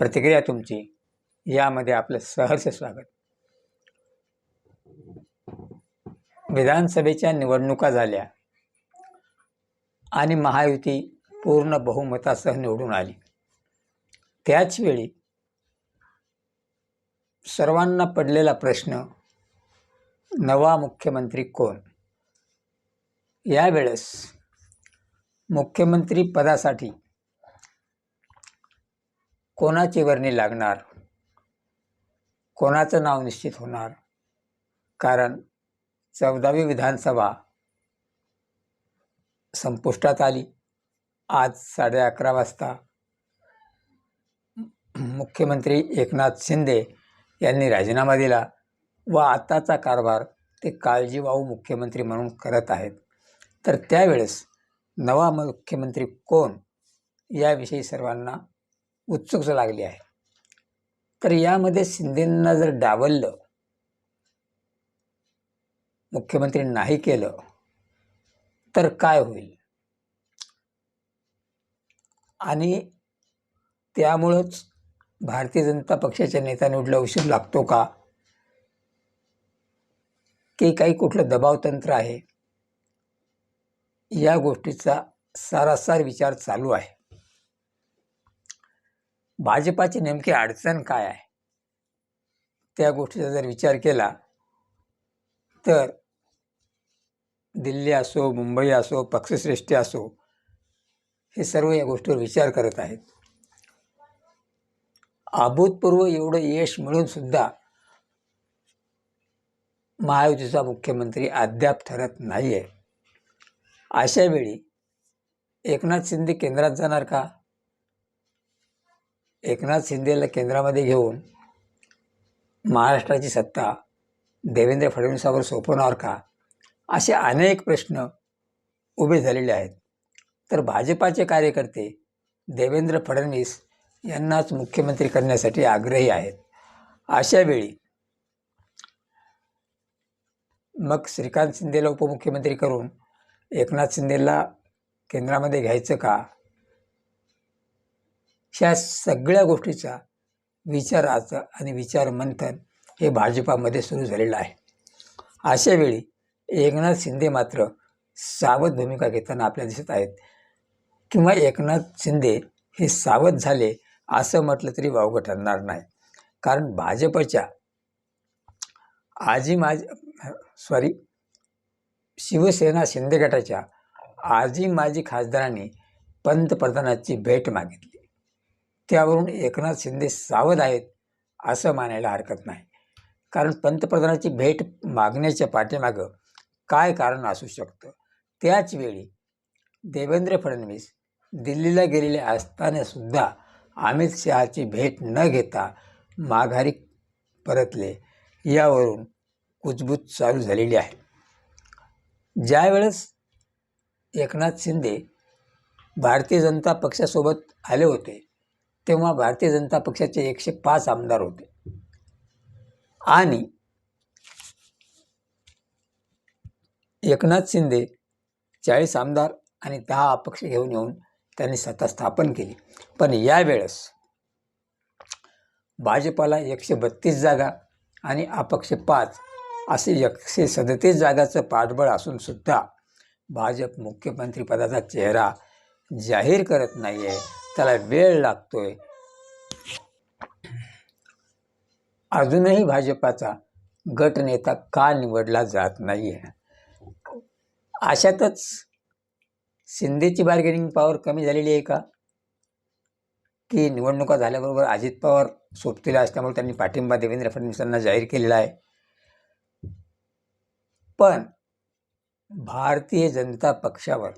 प्रतिक्रिया तुमची यामध्ये आपलं सहर्ष स्वागत. विधानसभेच्या निवडणुका झाल्या आणि महायुती पूर्ण बहुमतासह निवडून आली. त्याचवेळी सर्वांना पडलेला प्रश्न नवा मुख्यमंत्री कोण? यावेळेस मुख्यमंत्री पदासाठी कोणाची वर्णी लागणार? कोणाचं नाव निश्चित होणार? कारण चौदावी विधानसभा संपुष्टात आली. आज साडे अकरा वाजता मुख्यमंत्री एकनाथ शिंदे यांनी राजीनामा दिला व आताचा कारभार ते काळजीवाहू मुख्यमंत्री म्हणून करत आहेत. तर त्यावेळेस नवा मुख्यमंत्री कोण? याविषयी सर्वांना उत्सुक लागली आहे. तर यामध्ये शिंदेंना जर डावललं मुख्यमंत्री नाही केलं तर काय होईल? आणि त्यामुळंच भारतीय जनता पक्षाच्या नेता निवडला उशीर लागतो का? की काही कुठलं दबावतंत्र आहे? या गोष्टीचा सारासार विचार चालू आहे. भाजपाची नेमकी अडचण काय आहे? त्या गोष्टीचा जर विचार केला तर दिल्ली असो मुंबई असो पक्षश्रेष्ठी असो हे सर्व या गोष्टीवर विचार करत आहेत. अभूतपूर्व एवढं यश मिळून सुद्धा महायुतीचा मुख्यमंत्री अद्याप ठरत नाही आहे अशावेळी एकनाथ शिंदे केंद्रात जाणार का? एकनाथ शिंदेला केंद्रामध्ये घेऊन महाराष्ट्राची सत्ता देवेंद्र फडणवीसावर सोपवणार का? असे अनेक प्रश्न उभे झालेले आहेत. तर भाजपाचे कार्यकर्ते देवेंद्र फडणवीस यांनाच मुख्यमंत्री करण्यासाठी आग्रही आहेत. अशा वेळी मग श्रीकांत शिंदेला उपमुख्यमंत्री करून एकनाथ शिंदेला केंद्रामध्ये घ्यायचं का? ह्या सगळ्या गोष्टीचा विचाराचं आणि विचार मंथन हे भाजपामध्ये सुरू झालेलं आहे. अशा वेळी एकनाथ शिंदे मात्र सावध भूमिका घेताना आपल्याला दिसत आहेत. किंवा एकनाथ शिंदे हे सावध झाले असं म्हटलं तरी वावगं ठरणार नाही. कारण भाजपच्या आजी माज सॉरी शिवसेना शिंदे गटाच्या आजी माजी खासदारांनी पंतप्रधानाची भेट मागितली. त्यावरून एकनाथ शिंदे सावध आहेत असं मानायला हरकत नाही. कारण पंतप्रधानाची भेट मागण्याच्या पाठीमागं काय कारण असू शकतं? त्याचवेळी देवेंद्र फडणवीस दिल्लीला गेलेले असतानासुद्धा अमित शहाची भेट न घेता माघारी परतले यावरून कुजबूज चालू झालेली आहे. ज्यावेळेस एकनाथ शिंदे भारतीय जनता पक्षासोबत आले होते तेव्हा भारतीय जनता पक्षाचे एकशे पाच आमदार होते. आणि एकनाथ शिंदे चाळीस आमदार आणि दहा अपक्ष घेऊन येऊन त्यांनी सत्ता स्थापन केली. पण यावेळेस भाजपाला एकशे बत्तीस जागा आणि अपक्ष पाच असे एकशे सदतीस जागाचं पाठबळ असून सुद्धा भाजप मुख्यमंत्रीपदाचा चेहरा जाहीर करत नाही आहे त्याला वेळ लागतोय. अजूनही भाजपाचा गटनेता का निवडला जात नाही आहे अशातच शिंदेची बार्गेनिंग पॉवर कमी झालेली आहे का? की निवडणुका झाल्याबरोबर अजित पवार सोबतीला असल्यामुळे त्यांनी पाठिंबा देवेंद्र फडणवीसांना जाहीर केलेला आहे. पण भारतीय जनता पक्षावर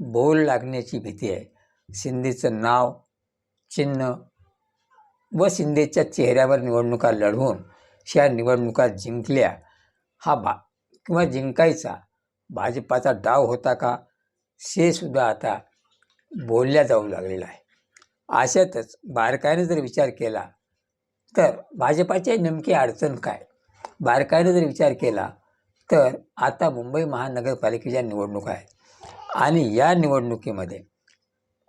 बोल लागण्याची भीती आहे. शिंदेचं नाव चिन्ह व शिंदेच्या चेहऱ्यावर निवडणुका लढवून ह्या निवडणुका जिंकल्या. हा भा किंवा जिंकायचा भाजपाचा डाव होता का हे सुद्धा आता बोलल्या जाऊ लागलेला आहे. अशातच बारकाईने जर विचार केला तर भाजपाची नेमकी अडचण काय? बारकाईने जर विचार केला तर आता मुंबई महानगरपालिकेच्या निवडणुका आहेत. आणि या निवडणुकीमध्ये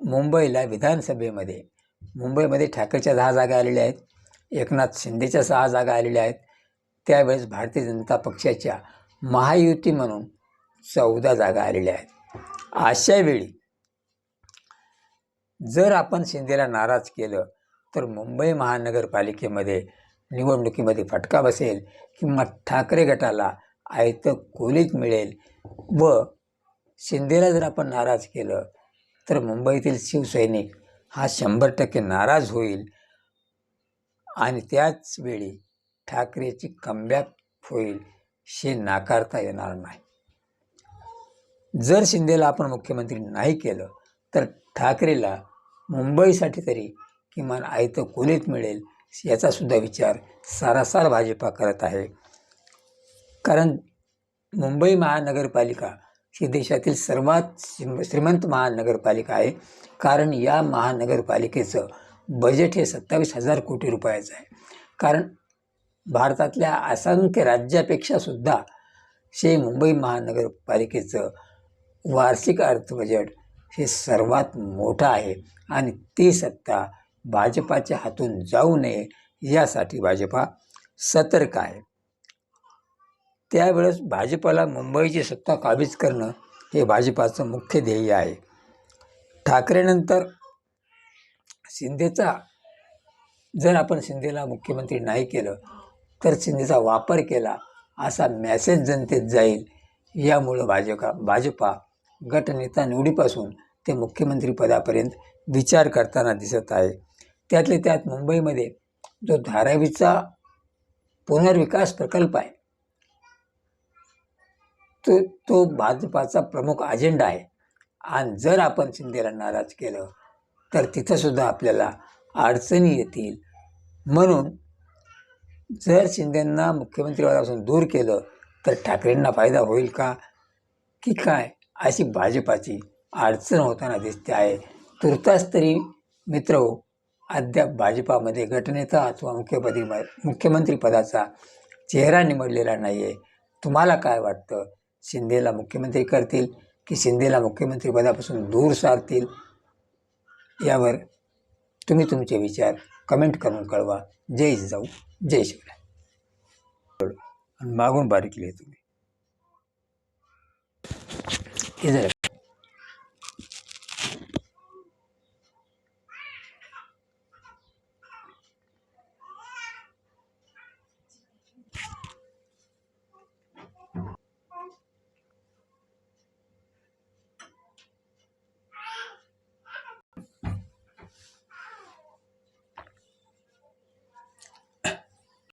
मुंबईला विधानसभेमध्ये. मुंबईमध्ये ठाकरेच्या दहा जागा आलेल्या आहेत. एकनाथ शिंदेच्या सहा जागा आलेल्या आहेत. त्यावेळेस भारतीय जनता पक्षाच्या महायुती म्हणून चौदा जागा आलेल्या आहेत. अशा वेळी जर आपण शिंदेला नाराज केलं तर मुंबई महानगरपालिकेमध्ये निवडणुकीमध्ये फटका बसेल किंवा ठाकरे गटाला आयतं कोलीत मिळेल व शिंदेला जर आपण नाराज केलं तर मुंबईतील शिवसैनिक हा शंभर टक्के नाराज होईल. आणि त्याच वेळी ठाकरेची कमबॅक होईल हे नाकारता येणार नाही. जर शिंदेला आपण मुख्यमंत्री नाही केलं तर ठाकरेला मुंबईसाठी तरी किमान आयतं खोलीत मिळेल याचासुद्धा विचार सारासार भाजपा करत आहे. कारण मुंबई महानगरपालिका ही देशातील सर्वात श्रीम- श्रीमंत महानगरपालिका आहे. कारण या महानगरपालिकेचं बजेट हे सत्तावीस हजार कोटी रुपयाचं आहे. कारण भारतातल्या असंख्य राज्यापेक्षा सुद्धा हे मुंबई महानगरपालिकेचं वार्षिक अर्थ बजेट हे सर्वात मोठं आहे. आणि ती सत्ता भाजपाच्या हातून जाऊ नये यासाठी भाजपा सतर्क आहे. त्यावेळेस भाजपाला मुंबईची सत्ता काबीज करणं हे भाजपाचं मुख्य ध्येय आहे. ठाकरेनंतर शिंदेचा जर आपण शिंदेला मुख्यमंत्री नाही केलं तर शिंदेचा वापर केला असा मॅसेज जनतेत जाईल यामुळं भाजपा भाजपा गटनेता निवडीपासून ते मुख्यमंत्रीपदापर्यंत विचार करताना दिसत आहे. त्यातले त्यात मुंबईमध्ये जो धारावीचा पुनर्विकास प्रकल्प आहे तो तो भाजपाचा प्रमुख अजेंडा आहे. आणि जर आपण शिंदेला नाराज केलं तर तिथंसुद्धा आपल्याला अडचणी येतील. म्हणून जर शिंदेंना मुख्यमंत्रीपदापासून दूर केलं तर ठाकरेंना फायदा होईल का? की काय? अशी भाजपाची अडचण होताना दिसते आहे. तुर्तास तरी मित्र हो, अद्याप भाजपामध्ये गटनेता अथवा मुख्यपदी मुख्यमंत्रीपदाचा चेहरा निवडलेला नाही आहे तुम्हाला काय वाटतं? शिंदेला मुख्यमंत्री करतील की शिंदेला मुख्यमंत्री पदापासून दूर सारतील? यावर तुम्ही तुमचे विचार कमेंट करून कळवा. जय जाऊ जय शिवराय. आणि मागून बारीक लिहे तुम्ही.